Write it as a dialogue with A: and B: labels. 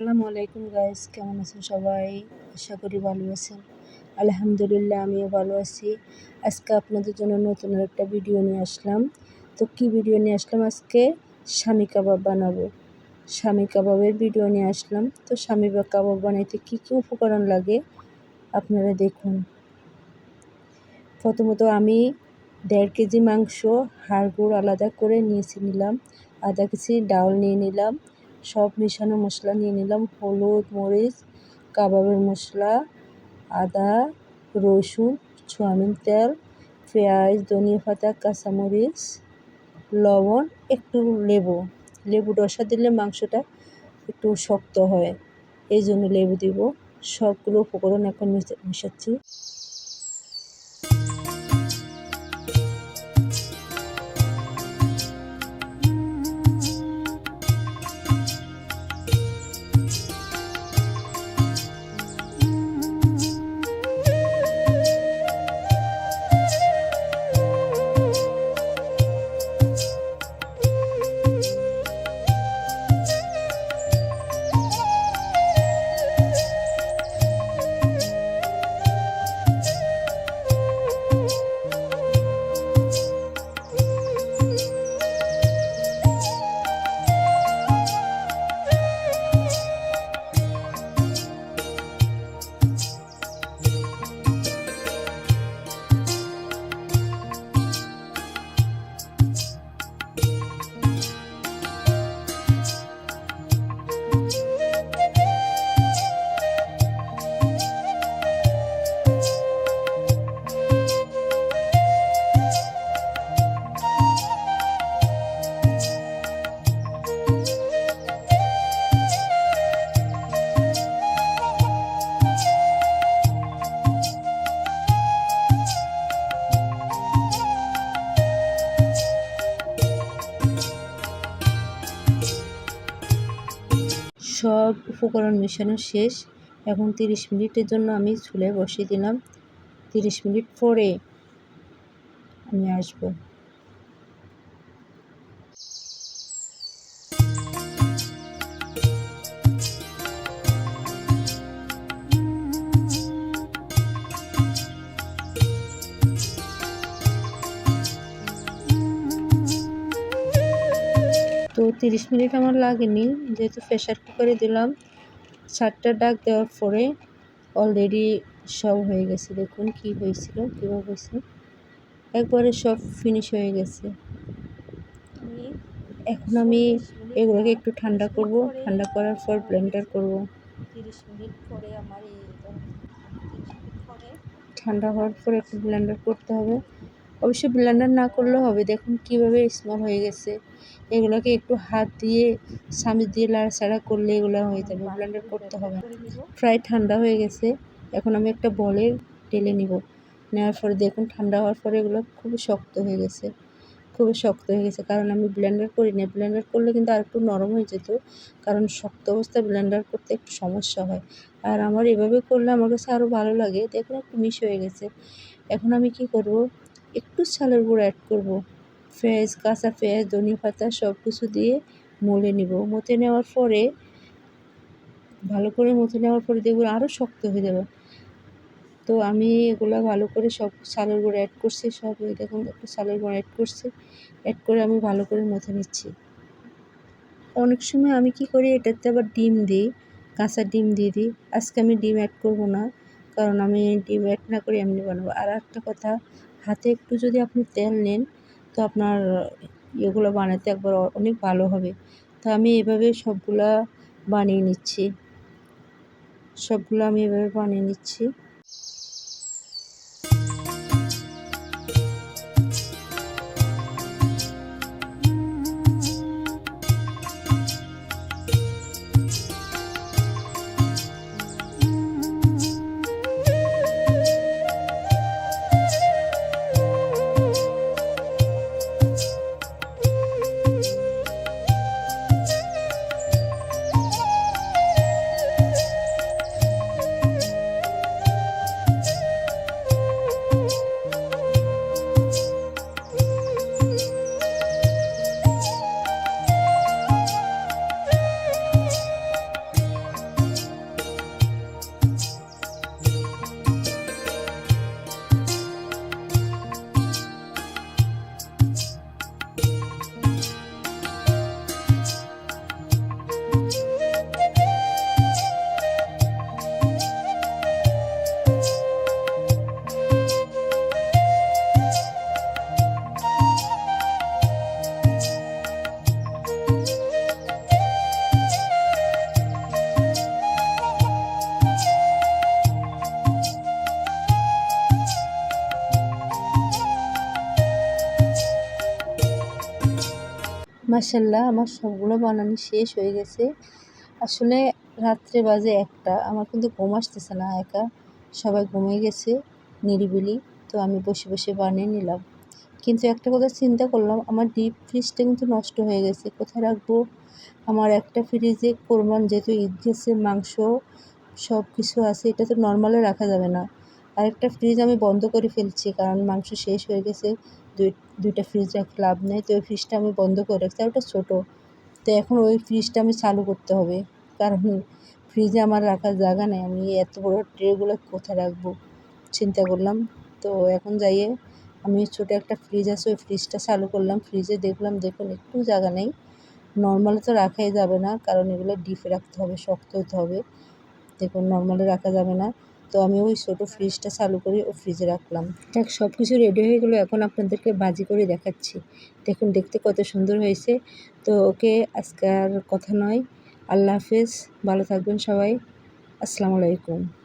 A: আসসালামু আলাইকুম গাইস, কেমন আছেন সবাই? আশা করি ভালো আছেন। আলহামদুলিল্লাহ, আমিও ভালো আছি। আজকে আপনাদের জন্য নতুন একটা ভিডিও নিয়ে আসলাম। তো কি ভিডিও নিয়ে আসলাম আজকে? স্বামী কাবাব বানাবো। স্বামী কাবাবের ভিডিও নিয়ে আসলাম। তো স্বামী বা কাবাব বানাইতে কী কী উপকরণ লাগে? আপনারা দেখুন। প্রথমত আমি দেড় কেজি মাংস হাড়গুড় আলাদা করে নিয়েছি নিলাম। আধা কেজি ডাউল নিয়ে নিলাম। সব মেশানো মশলা নিয়ে নিলাম। হলুদ, মরিচ, কাবাবের মশলা, আদা, রসুন, সোয়াবিন তেল, পেঁয়াজ, ধনিয়া পাতা, কাঁচামরিচ, লবণ, একটু লেবু। লেবু রসা দিলে মাংসটা একটু শক্ত হয়। এই জন্য লেবু দিব। সবগুলো উপকরণ এখন মিশাচ্ছি। উপকরণ মেশানো শেষ এখন তিরিশ মিনিটের জন্য আমি চুলে বসিয়ে দিলাম। তিরিশ মিনিট পরে আমি আসব। তিরিশ মিনিট আমার লাগেনি। যেহেতু প্রেশার কুকারে দিলাম সাতটা ডাক দেওয়ার পরে অলরেডি সব হয়ে গেছে। দেখুন কি হয়েছিল কীভাবে হয়েছে। একবারে সব ফিনিশ হয়ে গেছে। এখন আমি এগুলোকে একটু ঠান্ডা করব। ঠান্ডা করার পর ব্লেন্ডার করব।
B: তিরিশ মিনিট পরে আমার
A: ঠান্ডা হওয়ার পর একটু ব্লেন্ডার করতে হবে। অবশ্যই ব্লেন্ডার না করলেও হবে। দেখুন কীভাবে স্মল হয়ে গেছে। এগুলোকে একটু হাত দিয়ে, সামিজ দিয়ে লাড়াচাড়া করলে এগুলো হয়ে যাবে। ব্লেন্ডার করতে হবে। প্রায় ঠান্ডা হয়ে গেছে। এখন আমি একটা বলে টেলে নিব। নেওয়ার পরে দেখুন, ঠান্ডা হওয়ার পরে এগুলো খুবই শক্ত হয়ে গেছে। খুবই শক্ত হয়ে গেছে। কারণ আমি ব্লেন্ডার করি না ব্লেন্ডার করলে কিন্তু আর একটু নরম হয়ে যেত। কারণ শক্ত অবস্থায় ব্লেন্ডার করতে একটু সমস্যা হয়। আর আমার এভাবে করলে আমার কাছে আরও ভালো লাগে। দেখুন, একটু মিশ হয়ে গেছে। এখন আমি কি করব? একটু চালের গুঁড়ো অ্যাড করব। পেঁয়াজ কাঁচা পেঁয়াজ ধনিয়া পাতা সব কিছু দিয়ে মলে নিব। মতে নেওয়ার পরে, ভালো করে মতে নেওয়ার পরে দেখুন আরও শক্ত হয়ে যাবে। তো আমি এগুলো ভালো করে সব চালের গুঁড়ো অ্যাড করছি, সব দেখুন একটু চালের গুঁড়ো অ্যাড করছি। অ্যাড করে আমি ভালো করে মথে নিচ্ছি। অনেক সময় আমি কি করি, এটাতে আবার ডিম দিই, কাঁচা ডিম দিয়ে দিই। আজকে আমি ডিম অ্যাড করব না, কারণ আমি ডিম অ্যাড না করে এমনি বানাবো। আর একটা কথা হাতে একটু যদি আপনি তেল নেন, তো আপনার এগুলো বানাতে একবার অনেক ভালো হবে। তো আমি এভাবে সবগুলা বানিয়ে নিচ্ছি। সবগুলো আমি এভাবে বানিয়ে নিচ্ছি। মাসাল্লাহ আমার সবগুলো বানানো শেষ হয়ে গেছে। আসলে রাত্রে বাজে একটা, আমার কিন্তু ঘুম আসতেছে না একা। সবাই ঘুমিয়ে গেছে নিরিবিলি, তো আমি বসে বসে বানিয়ে নিলাম। কিন্তু একটা কথা চিন্তা করলাম, আমার ডিপ ফ্রিজটা কিন্তু নষ্ট হয়ে গেছে, কোথায় রাখব? আমার একটা ফ্রিজে কোরবান যেহেতু ঈদ গেছে, মাংস সব কিছু আছে, এটা তো নর্মালে রাখা যাবে না। আরেকটা ফ্রিজ আমি বন্ধ করে ফেলছি, কারণ মাংস শেষ হয়ে গেছে। দুই, দুইটা ফ্রিজ লাভ নেই, তো ওই ফ্রিজটা আমি বন্ধ করে রাখছি, আর ওটা ছোটো। তো এখন ওই ফ্রিজটা আমি চালু করতে হবে, কারণ ফ্রিজে আমার রাখার জায়গা নেই, আমি এত বড় ট্রেগুলো কোথায় রাখব? চিন্তা করলাম। তো এখন যাইয়ে আমি ছোটো একটা ফ্রিজ আছে, ওই ফ্রিজটা চালু করলাম ফ্রিজে দেখলাম, দেখুন, একটু জায়গা নেই। নর্মালে তো রাখাই যাবে না, কারণ এগুলো ডিপে রাখতে হবে, শক্ত হতে হবে। দেখুন নর্মালে রাখা যাবে না। তো আমি ওই ছোটো ফ্রিজটা চালু করে ও ফ্রিজে রাখলাম। দেখ সব কিছু রেডি হয়ে গেলো, এখন আপনাদেরকে বাজি করে দেখাচ্ছি। দেখুন, দেখতে কত সুন্দর হয়েছে। তো ওকে, আজকে আর কথা নয়। আল্লাহ হাফেজ, ভালো থাকবেন সবাই। আসসালামু আলাইকুম।